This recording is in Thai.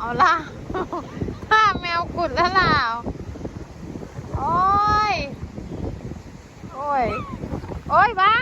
เอาล่ะถ้าแมวกุดแล้วล่ะโอ้ย โอ้ย โอ้ยบ้า